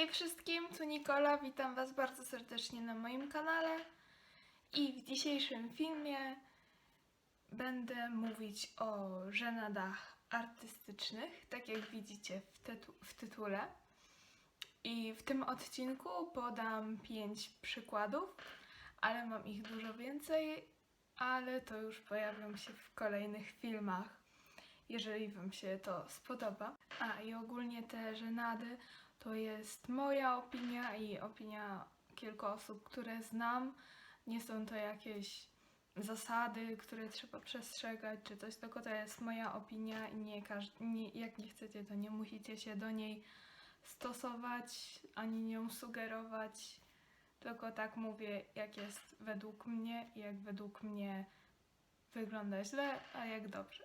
Hej wszystkim, tu Nikola, witam Was bardzo serdecznie na moim kanale i w dzisiejszym filmie będę mówić o żenadach artystycznych, tak jak widzicie w, tytu- w tytule. I w tym odcinku podam 5 przykładów, ale mam ich dużo więcej, ale to już pojawią się w kolejnych filmach, jeżeli Wam się to spodoba. A i ogólnie te żenady to jest moja opinia i opinia kilku osób, które znam. Nie są to jakieś zasady, które trzeba przestrzegać czy coś, tylko to jest moja opinia i nie nie, jak nie chcecie, to nie musicie się do niej stosować ani nią sugerować. Tylko tak mówię, jak jest według mnie i jak według mnie wygląda źle, a jak dobrze.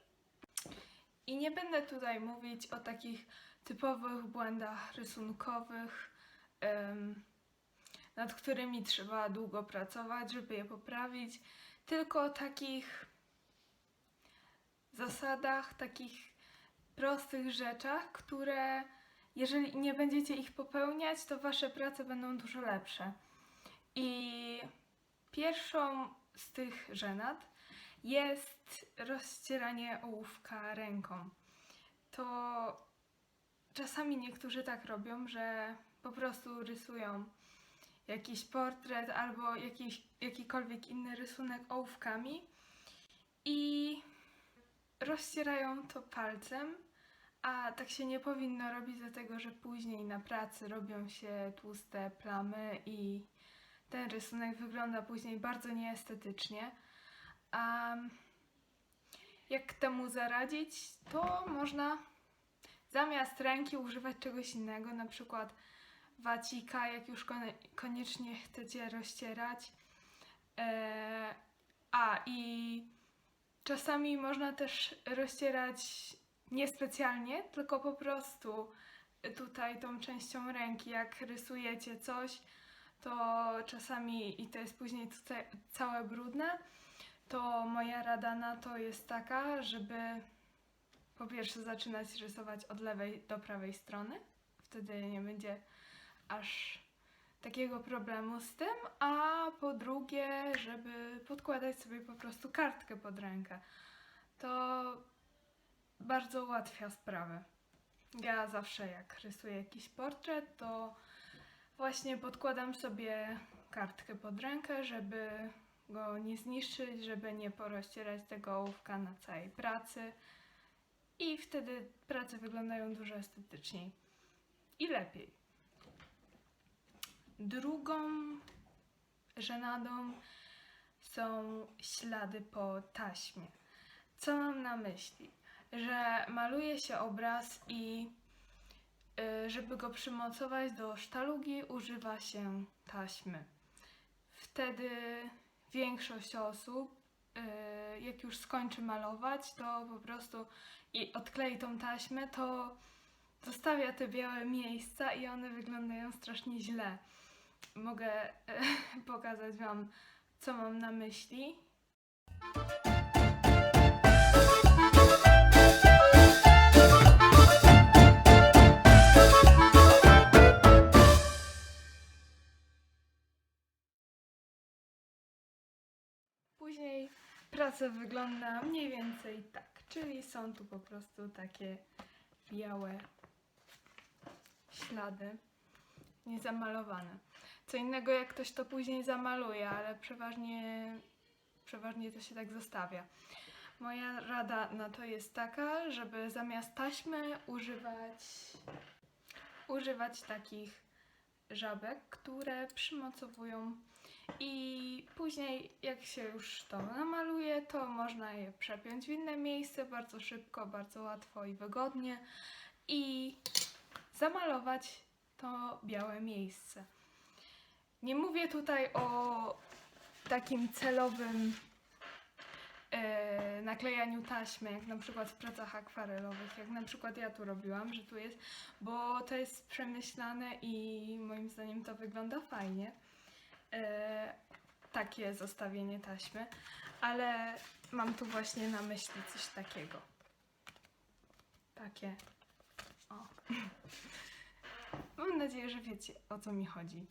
I nie będę tutaj mówić o takich typowych błędach rysunkowych, nad którymi trzeba długo pracować, żeby je poprawić, tylko o takich zasadach, takich prostych rzeczach, które jeżeli nie będziecie ich popełniać, to wasze prace będą dużo lepsze. I pierwszą z tych żenad jest rozcieranie ołówka ręką. To czasami niektórzy tak robią, że po prostu rysują jakiś portret albo jakiś, jakikolwiek inny rysunek ołówkami i rozcierają to palcem, a tak się nie powinno robić, dlatego że później na pracy robią się tłuste plamy i ten rysunek wygląda później bardzo nieestetycznie. A jak temu zaradzić, to można zamiast ręki używać czegoś innego, na przykład wacika, jak już koniecznie chcecie rozcierać. E, a i czasami można też rozcierać niespecjalnie, tylko po prostu tutaj tą częścią ręki, jak rysujecie coś, to czasami i to jest później całe brudne, to moja rada na to jest taka, żeby po pierwsze zaczynać rysować od lewej do prawej strony. Wtedy nie będzie aż takiego problemu z tym, a po drugie, żeby podkładać sobie po prostu kartkę pod rękę. To bardzo ułatwia sprawę. Ja zawsze jak rysuję jakiś portret, to właśnie podkładam sobie kartkę pod rękę, żeby go nie zniszczyć, żeby nie porozcierać tego ołówka na całej pracy. I wtedy prace wyglądają dużo estetyczniej i lepiej. Drugą żenadą są ślady po taśmie. Co mam na myśli? Że maluje się obraz i y, żeby go przymocować do sztalugi, używa się taśmy. Wtedy większość osób, jak już skończy malować, to po prostu i odklei tą taśmę, to zostawia te białe miejsca i one wyglądają strasznie źle. Mogę e, pokazać Wam, co mam na myśli. Później praca wygląda mniej więcej tak, czyli są tu po prostu takie białe ślady niezamalowane. Co innego jak ktoś to później zamaluje, ale przeważnie, przeważnie to się tak zostawia. Moja rada na to jest taka, żeby zamiast taśmy używać, używać takich żabek, które przymocowują i później jak się już to namaluje, to można je przepiąć w inne miejsce bardzo szybko, bardzo łatwo i wygodnie i zamalować to białe miejsce. Nie mówię tutaj o takim celowym e, naklejaniu taśmy, jak na przykład w pracach akwarelowych, jak na przykład ja tu robiłam, że tu jest, bo to jest przemyślane i moim zdaniem to wygląda fajnie. E, takie zostawienie taśmy, ale mam tu właśnie na myśli coś takiego. Takie. O. Mam nadzieję, że wiecie o co mi chodzi.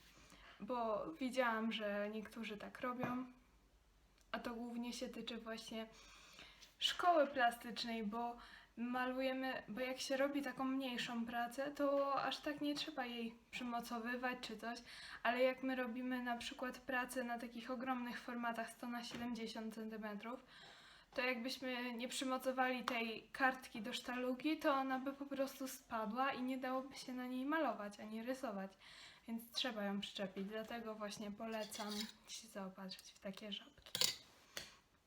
Bo widziałam, że niektórzy tak robią, a to głównie się tyczy właśnie szkoły plastycznej, bo malujemy, bo jak się robi taką mniejszą pracę, to aż tak nie trzeba jej przymocowywać czy coś, ale jak my robimy na przykład pracę na takich ogromnych formatach 100 na 70 cm, to jakbyśmy nie przymocowali tej kartki do sztalugi, to ona by po prostu spadła i nie dałoby się na niej malować ani rysować. Więc trzeba ją przyczepić, dlatego właśnie polecam się zaopatrzyć w takie żabki.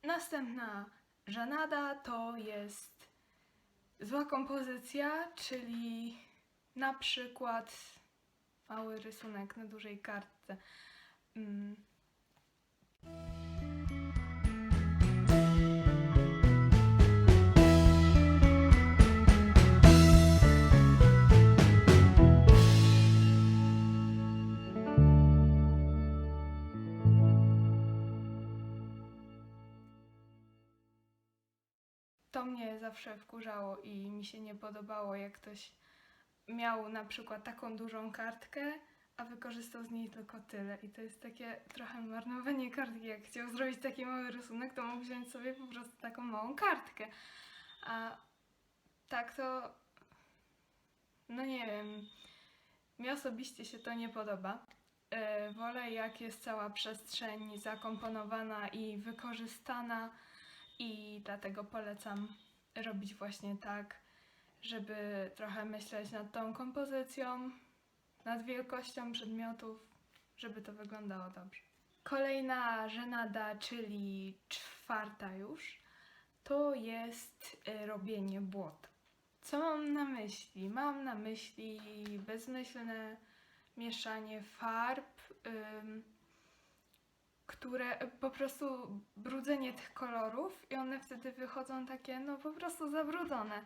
Następna żanada to jest zła kompozycja, czyli na przykład mały rysunek na dużej kartce. Mm. To mnie zawsze wkurzało i mi się nie podobało, jak ktoś miał na przykład taką dużą kartkę, a wykorzystał z niej tylko tyle. I to jest takie trochę marnowanie kartki. Jak chciał zrobić taki mały rysunek, to mógł wziąć sobie po prostu taką małą kartkę. A tak to. No nie wiem. Mi osobiście się to nie podoba. Yy, wolę, jak jest cała przestrzeń zakomponowana i wykorzystana, i dlatego polecam robić właśnie tak, żeby trochę myśleć nad tą kompozycją, nad wielkością przedmiotów, żeby to wyglądało dobrze. Kolejna żenada, czyli czwarta już, to jest y, robienie błota. Co mam na myśli? Mam na myśli bezmyślne mieszanie farb, ym, które po prostu brudzenie tych kolorów i one wtedy wychodzą takie, no po prostu zabrudzone.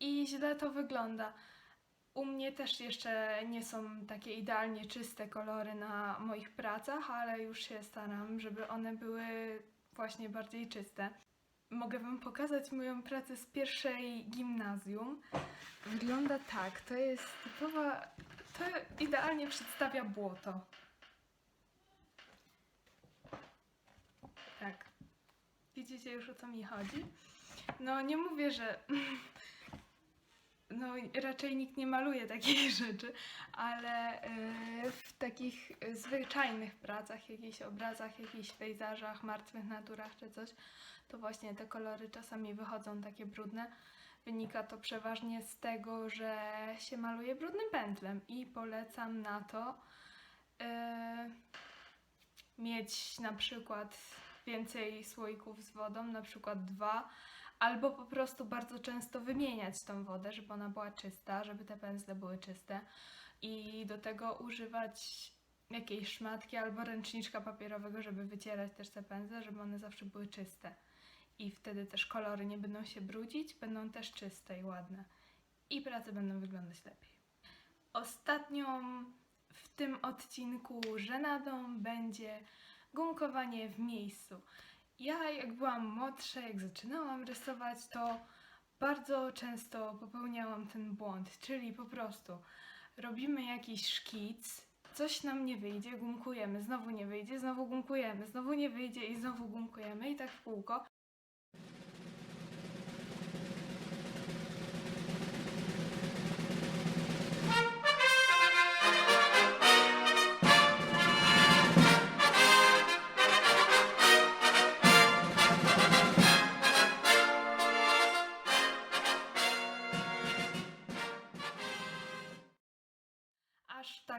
I źle to wygląda. U mnie też jeszcze nie są takie idealnie czyste kolory na moich pracach, ale już się staram, żeby one były właśnie bardziej czyste. Mogę Wam pokazać moją pracę z pierwszej gimnazjum. Wygląda tak, to jest typowa, to idealnie przedstawia błoto. Tak. Widzicie już o co mi chodzi? No nie mówię, że. No raczej nikt nie maluje takich rzeczy, ale e, w takich zwyczajnych pracach, jakichś obrazach, jakichś pejzażach, martwych naturach czy coś, to właśnie te kolory czasami wychodzą takie brudne. Wynika to przeważnie z tego, że się maluje brudnym pędzlem i polecam na to e, mieć na przykład więcej słoików z wodą, na przykład dwa, albo po prostu bardzo często wymieniać tą wodę, żeby ona była czysta, żeby te pędzle były czyste i do tego używać jakiejś szmatki albo ręczniczka papierowego, żeby wycierać też te pędzle, żeby one zawsze były czyste. I wtedy też kolory nie będą się brudzić, będą też czyste i ładne. I prace będą wyglądać lepiej. Ostatnią w tym odcinku żenadą będzie gumkowanie w miejscu. Ja jak byłam młodsza, jak zaczynałam rysować, to bardzo często popełniałam ten błąd, czyli po prostu robimy jakiś szkic, coś nam nie wyjdzie, gumkujemy, znowu nie wyjdzie, znowu gumkujemy, znowu nie wyjdzie i znowu gumkujemy i tak w kółko.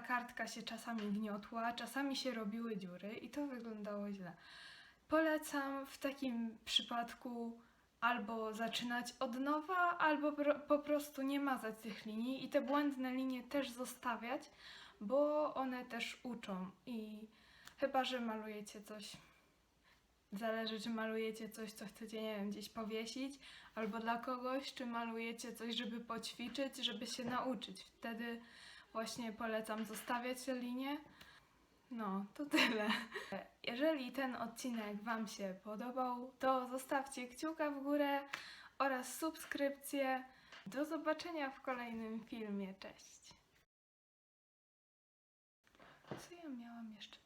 Kartka się czasami gniotła, czasami się robiły dziury i to wyglądało źle. Polecam w takim przypadku albo zaczynać od nowa, albo po prostu nie mazać tych linii i te błędne linie też zostawiać, bo one też uczą i chyba, że malujecie coś Zależy, czy malujecie coś, co chcecie, nie wiem, gdzieś powiesić, albo dla kogoś, czy malujecie coś, żeby poćwiczyć, żeby się nauczyć. Wtedy właśnie polecam zostawiać te linie. No, to tyle. Jeżeli ten odcinek Wam się podobał, to zostawcie kciuka w górę oraz subskrypcję. Do zobaczenia w kolejnym filmie. Cześć! Co ja miałam jeszcze